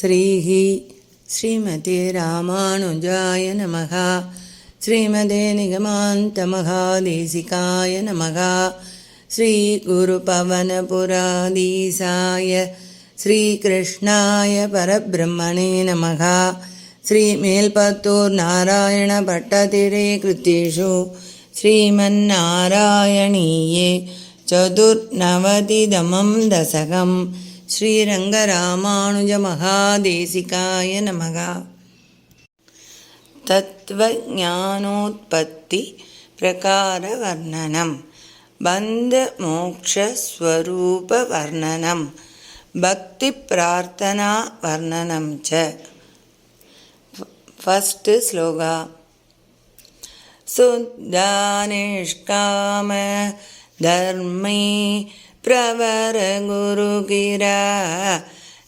श्रीः श्रीमते रामानुजाय नमः श्रीमते निगमान्तमहादेशिकाय नमः श्रीगुरुपवनपुराधीशाय श्रीकृष्णाय परब्रह्मणे नमः श्रीमेल्पत्तूर् नारायणभट्टतिरे कृतेषु श्रीमन्नारायणीये चतुर्नवतितमं दशकं श्रीरङ्गरामानुजमहादेशिकाय नमः तत्त्वज्ञानोत्पत्ति प्रकारवर्णनं बन्धमोक्षस्वरूपवर्णनं भक्तिप्रार्थनावर्णनं च फस्ट् श्लोका शुद्धानिष्काम धर्मे प्रवरगुरुगिरा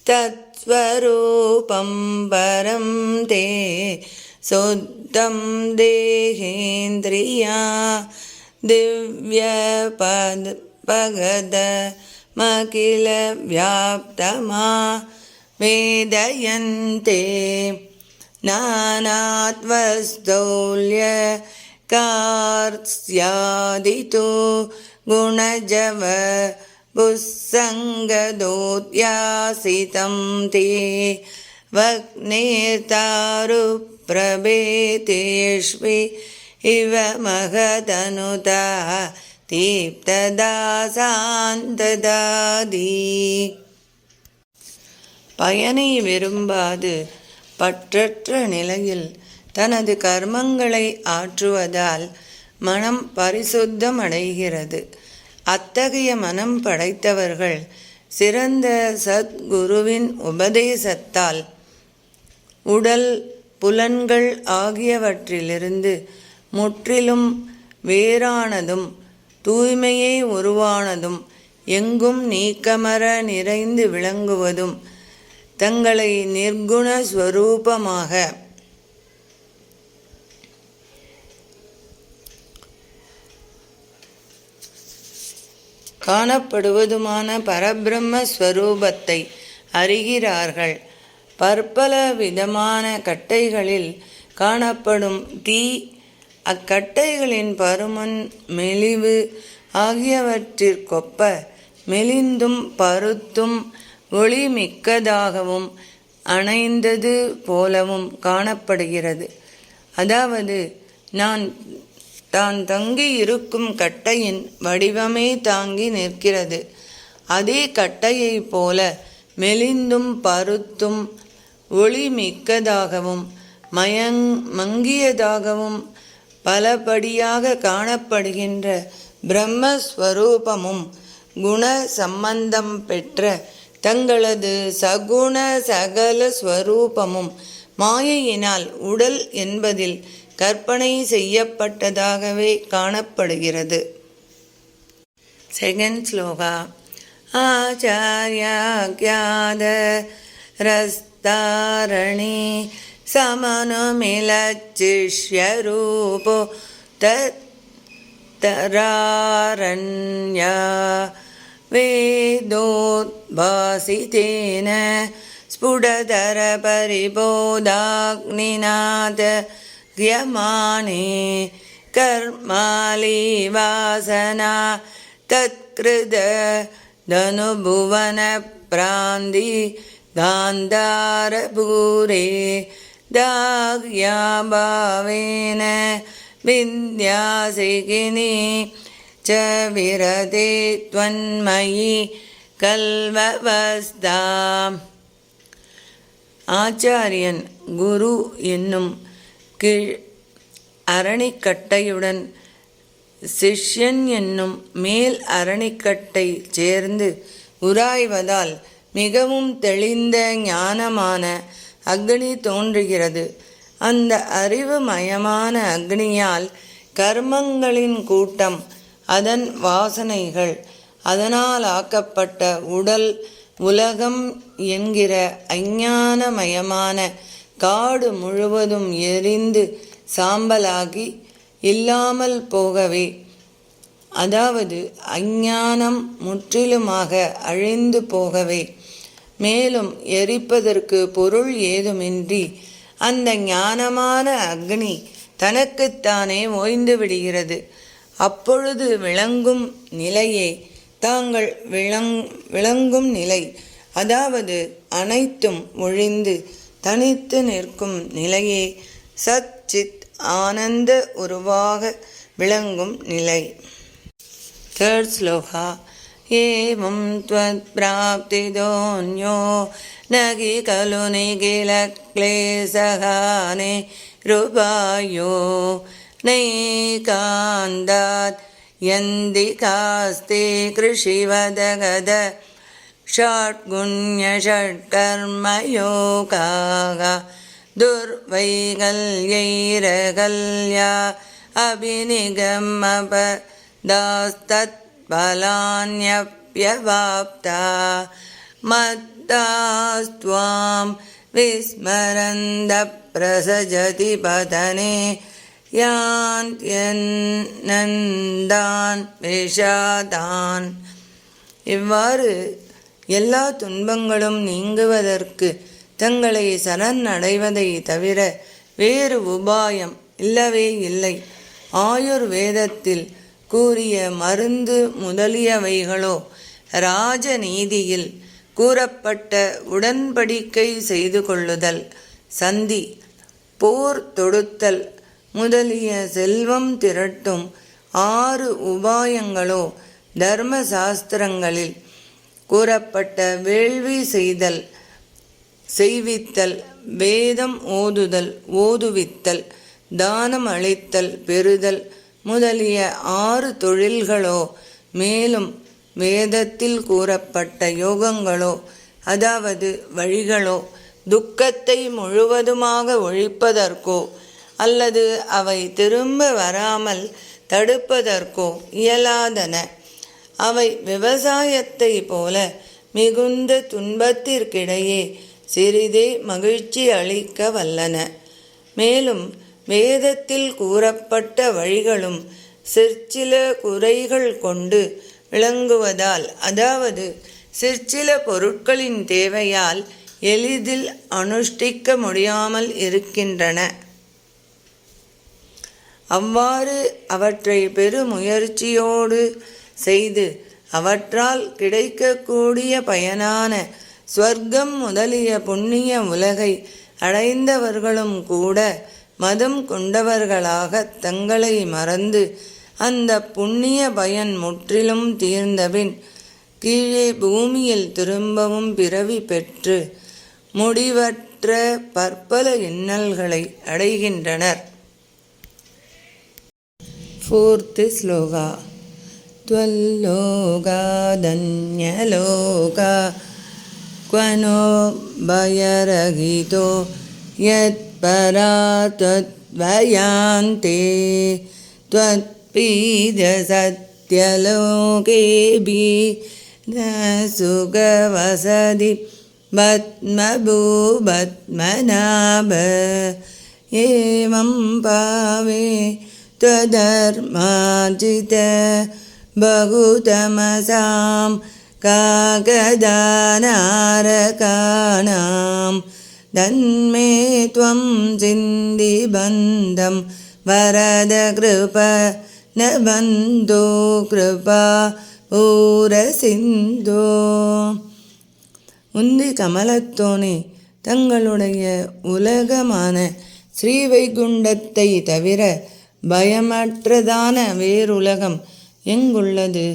तत्स्वरूपं परं ते शुद्धं देहेन्द्रिया दिव्यपद पगदमखिल व्याप्तमा वेदयन्ते नानात्वस्तौल्य कार्स्यादितो गुणजव बुस्सङ्गदोत्यासितं ते वग्नेर्तारुप्रभेतेष्वि इव महदनुता தீப்ததாசாந்ததாதி பயனை விரும்பாது பற்றற்ற நிலையில் தனது கர்மங்களை ஆற்றுவதால் மனம் பரிசுத்தம் அடைகிறது அத்தகைய மனம் படைத்தவர்கள் சிறந்த சத்குருவின் உபதேசத்தால் உடல் புலன்கள் ஆகியவற்றிலிருந்து முற்றிலும் வேறானதும் தூய்மையே உருவானதும் எங்கும் நீக்கமர நிறைந்து விளங்குவதும் தங்களை நிர்குண ஸ்வரூபமாக காணப்படுவதுமான பரபிரம்ம ஸ்வரூபத்தை அறிகிறார்கள். பற்பல விதமான கட்டைகளில் காணப்படும் தீ அக்கட்டைகளின் பருமன் மெலிவு ஆகியவற்றிற்கொப்ப மெலிந்தும் பருத்தும் ஒளி மிக்கதாகவும் அணைந்தது போலவும் காணப்படுகிறது. அதாவது நான் தான் தங்கி இருக்கும் கட்டையின் வடிவமே தாங்கி நிற்கிறது. அதே கட்டையைப் போல மெலிந்தும் பருத்தும் ஒளி மிக்கதாகவும் மயங் மங்கியதாகவும் பலபடியாக காணப்படுகின்ற பிரம்மஸ்வரூபமும் குண சம்பந்தம் பெற்ற தங்களது சகுண சகல ஸ்வரூபமும் மாயையினால் உடல் என்பதில் கற்பனை செய்யப்பட்டதாகவே காணப்படுகிறது செகண்ட் ஸ்லோகா ஆச்சாரியாக்யாத ரஸ்தாரணி समनुमिलचिष्यरूपो तरारण्या वेदोद्भासितेन स्फुटतरपरिबोधाग्निनाथ ग्यमाने कर्मालिवासना तत्कृत धनुभुवनप्रान्ति गान्धारभूरे दाह्याभावेन विद्यासिकिनी च विरते त्वन्मयि கல்வவஸ்தாம் ஆச்சாரியன் குரு என்னும் கீழ் அரணிக்கட்டையுடன் சிஷ்யன் என்னும் மேல் அரணிக்கட்டை சேர்ந்து உராய்வதால் மிகவும் தெளிந்த ஞானமான அக்னி தோன்றுகிறது. அந்த அறிவுமயமான அக்னியால் கர்மங்களின் கூட்டம் அதன் வாசனைகள் அதனால் ஆக்கப்பட்ட உடல் உலகம் என்கிற அஞ்ஞானமயமான காடு முழுவதும் எரிந்து சாம்பலாகி இல்லாமல் போகவே. அதாவது அஞ்ஞானம் முற்றிலுமாக அழிந்து போகவே. மேலும் எரிப்பதற்கு பொருள் ஏதுமின்றி அந்த ஞானமான அக்னி தனக்குத்தானே ஓய்ந்து விடுகிறது. அப்பொழுது விளங்கும் நிலையே தாங்கள் விளங் விளங்கும் நிலை. அதாவது அனைத்தும் ஒழிந்து தனித்து நிற்கும் நிலையே சத் சித் ஆனந்த உருவாக விளங்கும் நிலை தேர்ட் ஸ்லோகா ஏவம் त्वत्प्राप्तिदोऽन्यो न हि खलु निखिलक्लेशहाने रुपायो नैकान्दात् यन्दिकास्ते कृषिवदगद षड्गुण्यषट्कर्मयोगाः दुर्वैकल्यैरकल्या अभिनिगमपदास्तत्फलान्यप्यवाप्ता मत्तास्त्वां विस्मरन्दप्रसजति पतने யாந்தான் விஷாதான் இவ்வாறு எல்லா துன்பங்களும் நீங்குவதற்கு தங்களை சரண் அடைவதை தவிர வேறு உபாயம் இல்லவே இல்லை. ஆயுர்வேதத்தில் கூறிய மருந்து முதலியவைகளோ ராஜநீதியில் கூறப்பட்ட உடன்படிக்கை செய்து கொள்ளுதல் சந்தி போர் தொடுத்தல் முதலிய செல்வம் திரட்டும் ஆறு உபாயங்களோ தர்ம சாஸ்திரங்களில் கூறப்பட்ட வேள்வி செய்தல் செய்வித்தல் வேதம் ஓதுதல் ஓதுவித்தல் தானம் அளித்தல் பெறுதல் முதலிய ஆறு தொழில்களோ மேலும் வேதத்தில் கூறப்பட்ட யோகங்களோ அதாவது வழிகளோ துக்கத்தை முழுவதுமாக ஒழிப்பதற்கோ அல்லது அவை திரும்ப வராமல் தடுப்பதற்கோ இயலாதன அவை விவசாயத்தை போல மிகுந்த துன்பத்திற்கிடையே சிறிதே மகிழ்ச்சி அளிக்க வல்லன. மேலும் வேதத்தில் கூறப்பட்ட வழிகளும் சிற்சில குறைகள் கொண்டு விளங்குவதால் அதாவது சிற்சில பொருட்களின் தேவையால் எளிதில் அனுஷ்டிக்க முடியாமல் இருக்கின்றன. அவ்வாறு அவற்றை பெருமுயற்சியோடு செய்து அவற்றால் கிடைக்கக்கூடிய பயனான ஸ்வர்க்கம் முதலிய புண்ணிய உலகை அடைந்தவர்களும் கூட மதம் கொண்டவர்களாக தங்களை மறந்து அந்த புண்ணிய பயன் முற்றிலும் தீர்ந்தபின் கீழே பூமியில் திரும்பவும் பிறவி பெற்று முடிவற்ற பற்பல இன்னல்களை அடைகின்றனர். ஃபோர்த்து ஸ்லோகா. त्वल्लोकादन्यलोका क्व नो भयरहितो यत्परा त्वद्वयान्ते त्वत्पीजसत्यलोकेऽपि न सुखवसति पद्मभूपद्मनाभ एवं पावे त्वधर्मार्जित बहुतमसां काकदानारकाणां धन्मे त्वं सिन्धिबन्धं वरदकृप न बन्धो कृपा ஊரசிந்தோ உந்தி கமலத்தோனே தங்களுடைய உலகமான ஸ்ரீவைகுண்டத்தை தவிர பயமற்றதான வேறுலகம் எங்குள்ளது?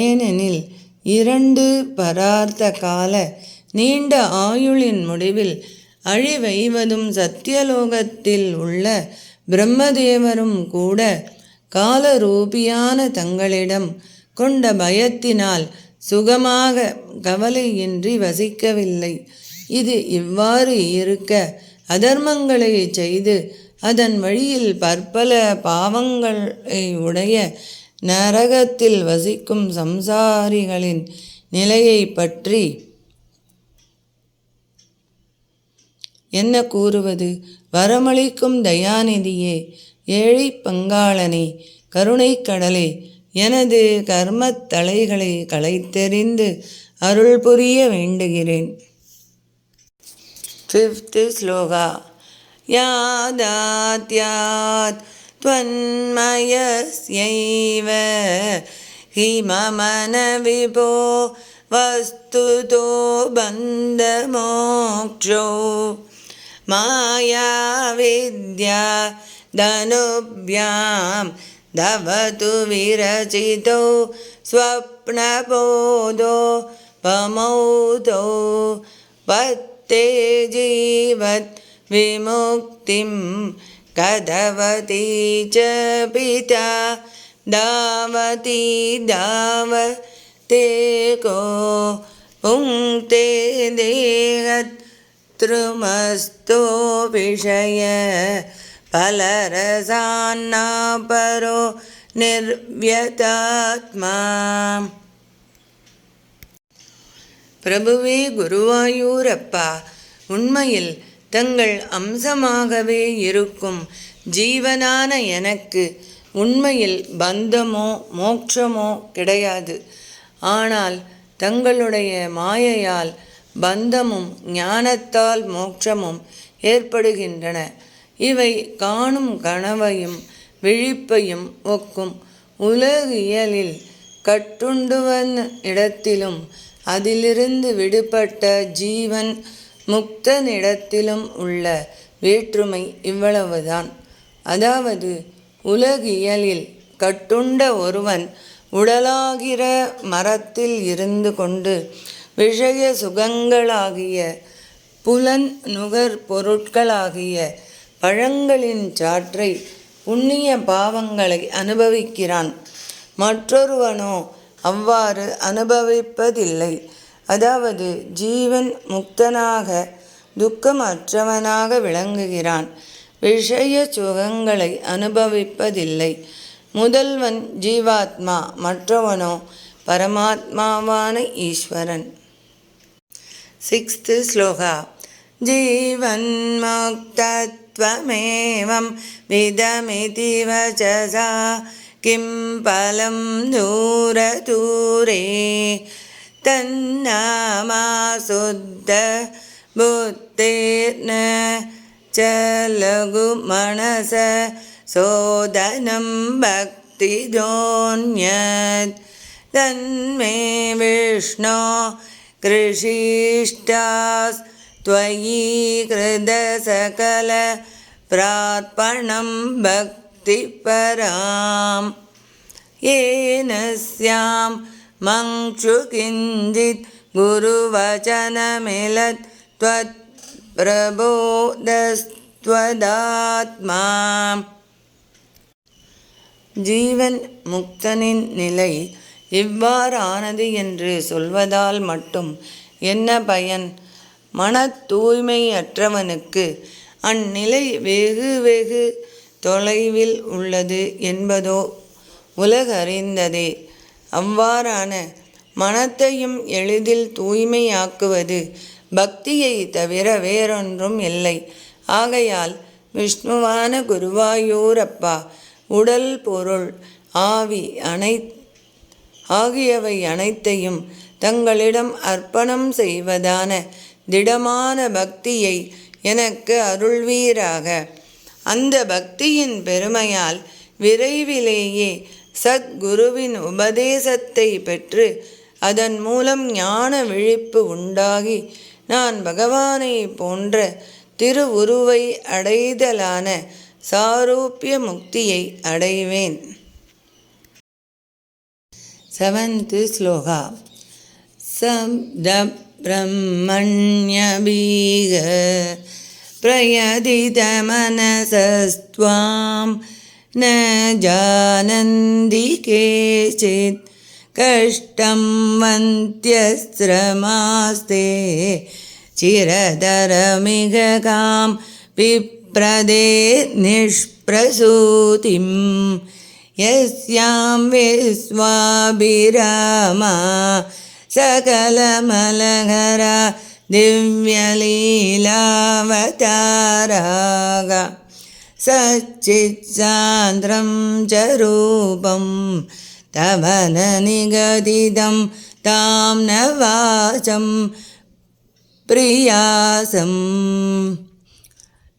ஏனெனில் இரண்டு பரார்த்த கால நீண்ட ஆயுளின் முடிவில் அழிவைவதும் சத்தியலோகத்தில் உள்ள பிரம்மதேவரும் கூட காலரூபியான தங்களிடம் கொண்ட பயத்தினால் சுகமாக கவலையின்றி வசிக்கவில்லை. இது இவ்வாறு இருக்க அதர்மங்களை செய்து அதன் வழியில் பற்பல பாவங்களை உடைய நரகத்தில் வசிக்கும் சம்சாரிகளின் நிலையை பற்றி என்ன கூறுவது? வரமளிக்கும் தயாநிதியே ஏழை பங்காளனே கருணை எனது கர்மத் தலைகளை களைத்தெறிந்து அருள் புரிய வேண்டுகிறேன். ஃபிஃப்த் ஸ்லோகா. யாதாத்யாத் त्वन्मयस्यैव हि मम न विभो वस्तुतो बन्धमोक्षो। मायाविद्या धनुभ्यां धवतु विरचितौ स्वप्नबोधो पमौतौ पत्ते जीवत् विमुक्तिं கதவதி ச பிதா தாவதி தாவ தேகோ புங்கே தேகத்ருமஸ்தோ விஷய பலரசான்னாபரோ நிர்வியதாத்மா. பிரபுவே குருவாயூரப்பா உண்மையில் தங்கள் அம்சமாகவே இருக்கும். ஜீவனான எனக்கு உண்மையில் பந்தமோ மோட்சமோ கிடையாது. ஆனால் தங்களுடைய மாயையால் பந்தமும் ஞானத்தால் மோட்சமும் ஏற்படுகின்றன. இவை காணும் கனவையும் விழிப்பையும் ஒக்கும். உலகியலில் கட்டுண்டுவன் இடத்திலும் அதிலிருந்து விடுபட்ட ஜீவன் முக்தனிடத்திலும் உள்ள வேற்றுமை இவ்வளவுதான். அதாவது உலகியலில் கட்டுண்ட ஒருவன் உடலாகிற மரத்தில் இருந்து கொண்டு விஷய சுகங்களாகிய புலன் நுகர் பொருட்களாகிய பழங்களின் சாற்றை புண்ணிய பாவங்களை அனுபவிக்கிறான். மற்றொருவனோ அவ்வாறு அனுபவிப்பதில்லை. அதாவது ஜீவன் முக்தனாக துக்கமற்றவனாக விளங்குகிறான் விஷய சுகங்களை அனுபவிப்பதில்லை முதல்வன் ஜீவாத்மா மற்றவனோ பரமாத்மாவான ஈஸ்வரன் சிக்ஸ்த்து ஸ்லோகா जीवन्मुक्तत्वमेवं विदमिति वचसा किं फलं दूरदूरे तन्नामाशुद्ध बुद्धेर्न च लघुमनस सोदनं भक्तिदोन्यत् तन्मे विष्णो कृषिष्टास्त्वयि कृतसकल प्रार्पणं भक्तिपराम् येन स्यां मङ्क्षु किञ्चित् गुरुवचनमिलत् त्वत्प्रबोधस्त्वदात्मा ஜீவன் முக்தனின் நிலை இவ்வாறானது என்று சொல்வதால் மட்டும் என்ன பயன் மன தூய்மையற்றவனுக்கு அந்நிலை வெகு வெகு தொலைவில் உள்ளது என்பதோ உலகறிந்ததே அவ்வாறான மனத்தையும் எளிதில் தூய்மையாக்குவது பக்தியை தவிர வேறொன்றும் இல்லை. ஆகையால் விஷ்ணுவான குருவாயூரப்பா உடல் பொருள் ஆவி அனை ஆகியவை அனைத்தையும் தங்களிடம் அர்ப்பணம் செய்வதான திடமான பக்தியை எனக்கு அருள்வீராக. அந்த பக்தியின் பெருமையால் விரைவிலேயே சத்குருவின் உபதேசத்தை பெற்று அதன் மூலம் ஞான விழிப்பு உண்டாகி நான் பகவானை போன்ற திருவுருவை அடைதலான சாரூப்பிய முக்தியை அடைவேன். செவன்த் ஸ்லோகா. சப்த பிரம்மண்யபீக பிரயதித மனசஸ்துவாம் न जानन्ति केचित् कष्टं वन्त्यस्रमास्ते चिरतरमिगकां विप्रदे निष्प्रसूतिं यस्यां विश्वाभिरामा सकलमलहरा दिव्यलीलावताराग सच्चित्सान्द्रं च रूपं तव न निगदितं तां न वाचं பிரியாசம்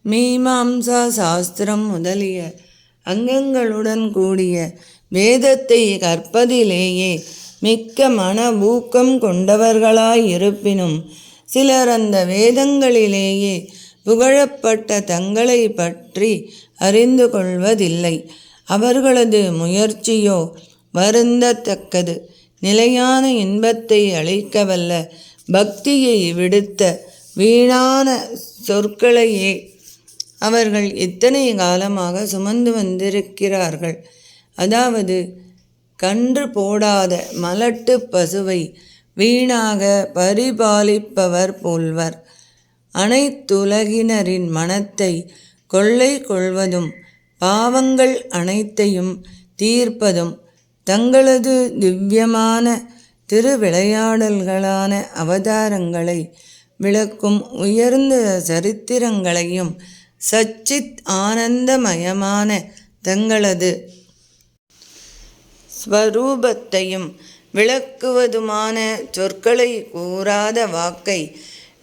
மீமாம்சா சாஸ்திரம் முதலிய அங்கங்களுடன் கூடிய வேதத்தை கற்பதிலேயே மிக்க மன ஊக்கம் கொண்டவர்களாய் இருப்பினும் சிலர் அந்த வேதங்களிலேயே புகழப்பட்ட தங்களை பற்றி அறிந்து கொள்வதில்லை. அவர்களது முயற்சியோ வருந்தத்தக்கது. நிலையான இன்பத்தை அளிக்கவல்ல. பக்தியை விடுத்த வீணான சொற்களையே அவர்கள் இத்தனை காலமாக சுமந்து வந்திருக்கிறார்கள். அதாவது கன்று போடாத மலட்டு பசுவை வீணாக பரிபாலிப்பவர் போல்வர். அனைத்துலகினரின் மனத்தை கொள்ளை கொள்வதும் பாவங்கள் அனைத்தையும் தீர்ப்பதும் தங்களது திவ்யமான திருவிளையாடல்களான அவதாரங்களை விளக்கும் உயர்ந்த சரித்திரங்களையும் சச்சித் ஆனந்தமயமான தங்களது ஸ்வரூபத்தையும் விளக்குவதுமான சொற்களை கூறாத வாக்கை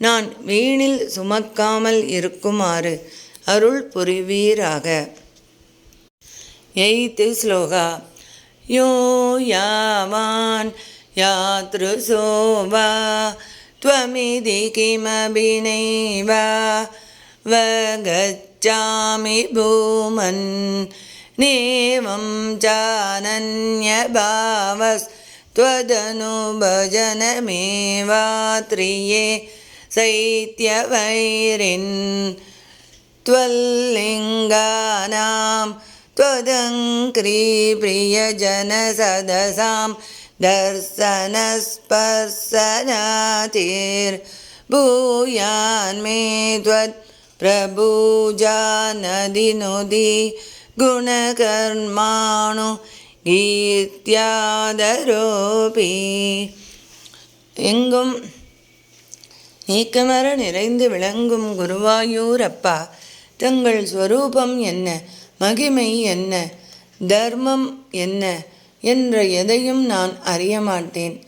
நான் வீணில் சுமக்காமல் இருக்குமாறு அருள் புரிவீராக எய்த்து ஸ்லோகா யோ யாவான் யாத்ருசோ வா त्वमिति किमपि नैव वगच्छामि भूमन् नेवं चानन्यभावस्त्वदनुभजनमेवात्रिये शैत्यवैरिन् त्वल्लिङ्गानां त्वदङ्क्रीप्रियजनसदसां दर्शनस्पर्शनातिर्भूयान्मे त्वत् प्रभुजानदिनुदि गुणकर्माणु கீர்த்தியாதரோபி எங்கும் நீக்கமர நிறைந்து விளங்கும் குருவாயூரப்பா தங்கள் ஸ்வரூபம் என்ன மகிமை என்ன தர்மம் என்ன என்ற எதையும் நான் அறிய மாட்டேன்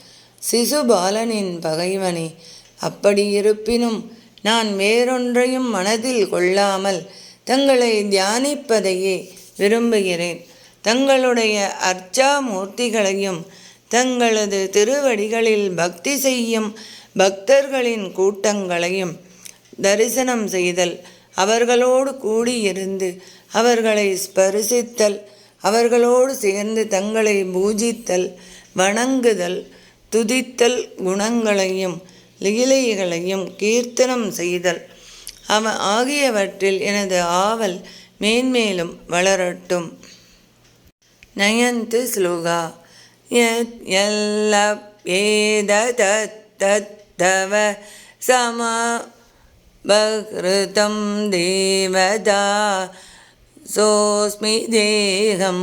சிசுபாலனின் பகைவனே அப்படி இருப்பினும் நான் வேறொன்றையும் மனதில் கொள்ளாமல் தங்களை தியானிப்பதையே விரும்புகிறேன். தங்களுடைய அர்ச்சா மூர்த்திகளையும் தங்களது திருவடிகளில் பக்தி செய்யும் பக்தர்களின் கூட்டங்களையும் தரிசனம் செய்தல் அவர்களோடு கூடியிருந்து அவர்களை ஸ்பரிசித்தல் அவர்களோடு சேர்ந்து தங்களை பூஜித்தல் வணங்குதல் துதித்தல் குணங்களையும் லீலைகளையும் கீர்த்தனம் செய்தல். அவ ஆகியவற்றில் எனது ஆவல் மேன்மேலும் வளரட்டும். நயந்து ஸ்லோகா. எல்ல ஏத தத் यल्लप्येदतत्तव समभकृतं देवता सोऽस्मि देहं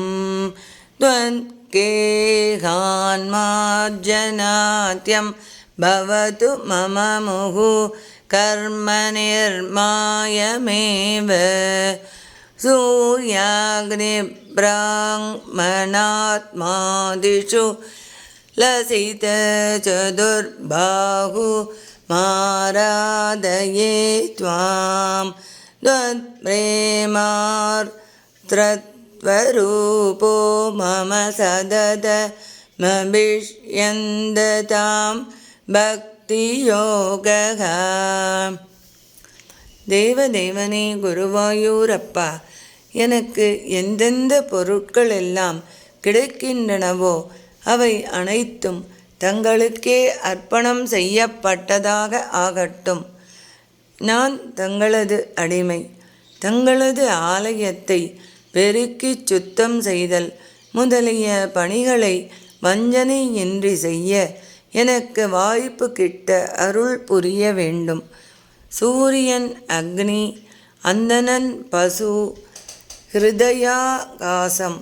त्वन्केहान्मार्जनात्यं भवतु मम मुहुः कर्मनिर्मायमेव सूर्याग्निब्राह्मणात्मादिषु लसितचतुर्बाहु मारादये त्वां त्वत्प्रेमार्त्रत्वरूपो मम सदद मभिष्यन्दतां भक्तियोगः தேவதேவனே குருவாயூரப்பா எனக்கு எந்தெந்த பொருட்கள் எல்லாம் கிடைக்கின்றனவோ அவை அனைத்தும் தங்களுக்கே அர்ப்பணம் செய்யப்பட்டதாக ஆகட்டும். நான் தங்களது அடிமை தங்களது ஆலயத்தை பெருக்கிச் சுத்தம் செய்தல் முதலிய பணிகளை வஞ்சனையின்றி செய்ய எனக்கு வாய்ப்பு கிட்ட அருள் புரிய வேண்டும். சூரியன் அக்னி அந்தணன் பசு ஹிருதயாகாசம்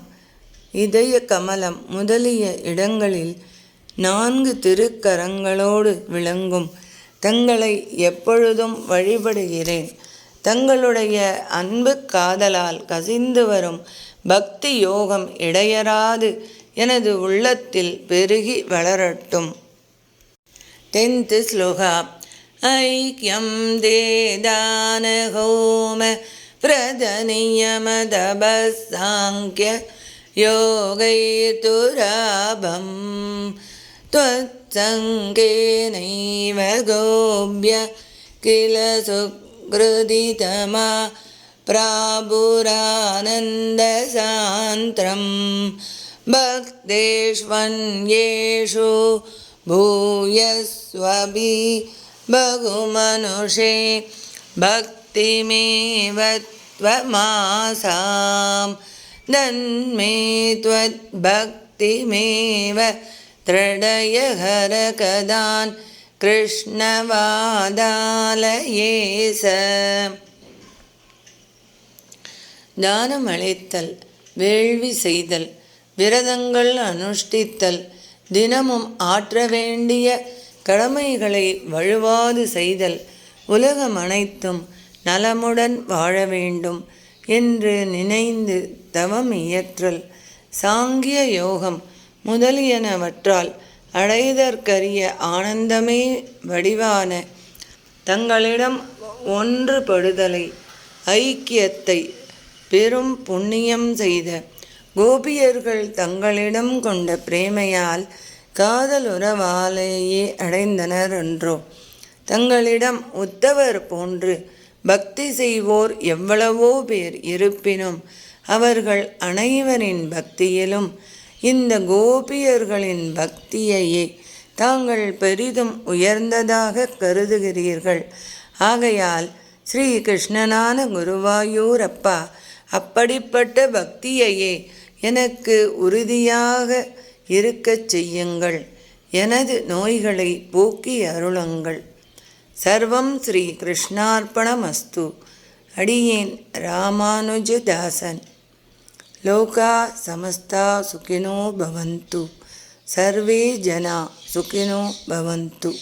இதய கமலம் முதலிய இடங்களில் நான்கு திருக்கரங்களோடு விளங்கும் தங்களை எப்பொழுதும் வழிபடுகிறேன் தங்களுடைய அன்பு காதலால் கசிந்து வரும் பக்தி யோகம் இடையராது எனது உள்ளத்தில் பெருகி வளரட்டும் டென்த்து ஸ்லோகா ऐक्यं ते दानहोम प्रदनियमदभसाङ्ख्य योगैतुराभं त्वत्सङ्गेनैव गोभ्य किल सुकृदितमा प्रापुरानन्दसान्त्रं भक्तेष्वन्येषु भूयस्वभि बहुमनुषे भक्तिमेव त्वमासां दन्मे त्वद्भक्तिमेव त्रणयहरकदान् कृष्णवादालये स தானம் அளித்தல் வேள்வி செய்தல் விரதங்கள் அனுஷ்டித்தல் தினமும் ஆற்ற வேண்டிய கடமைகளை வழுவாது செய்தல் உலகம் அனைத்தும் நலமுடன் வாழ வேண்டும் என்று நினைந்து தவம் இயற்றல். சாங்கிய யோகம் முதலியனவற்றால் அடைதற்கரிய ஆனந்தமே வடிவான தங்களிடம் ஒன்றுபடுதலை ஐக்கியத்தை பெரும் புண்ணியம் செய்த கோபியர்கள் தங்களிடம் கொண்ட பிரேமையால் காதல் உறவாலேயே அடைந்தனர் என்றோ. தங்களிடம் உத்தவர் போன்று பக்தி செய்வோர் எவ்வளவோ பேர் இருப்பினும் அவர்கள் அனைவரின் பக்தியிலும் இந்த கோபியர்களின் பக்தியையே தாங்கள் பெரிதும் உயர்ந்ததாக கருதுகிறீர்கள். ஆகையால் ஸ்ரீ கிருஷ்ணனான குருவாயூரப்பா அப்படிப்பட்ட பக்தியையே எனக்கு உறுதியாக இருக்கச் செய்யுங்கள். எனது நோய்களை போக்கி அருளுங்கள். सर्वं श्रीकृष्णार्पणमस्तु। अडियेन् रामानुजदासन्। लोका समस्ता सुखिनो भवन्तु। सर्वे जना सुखिनो भवन्तु।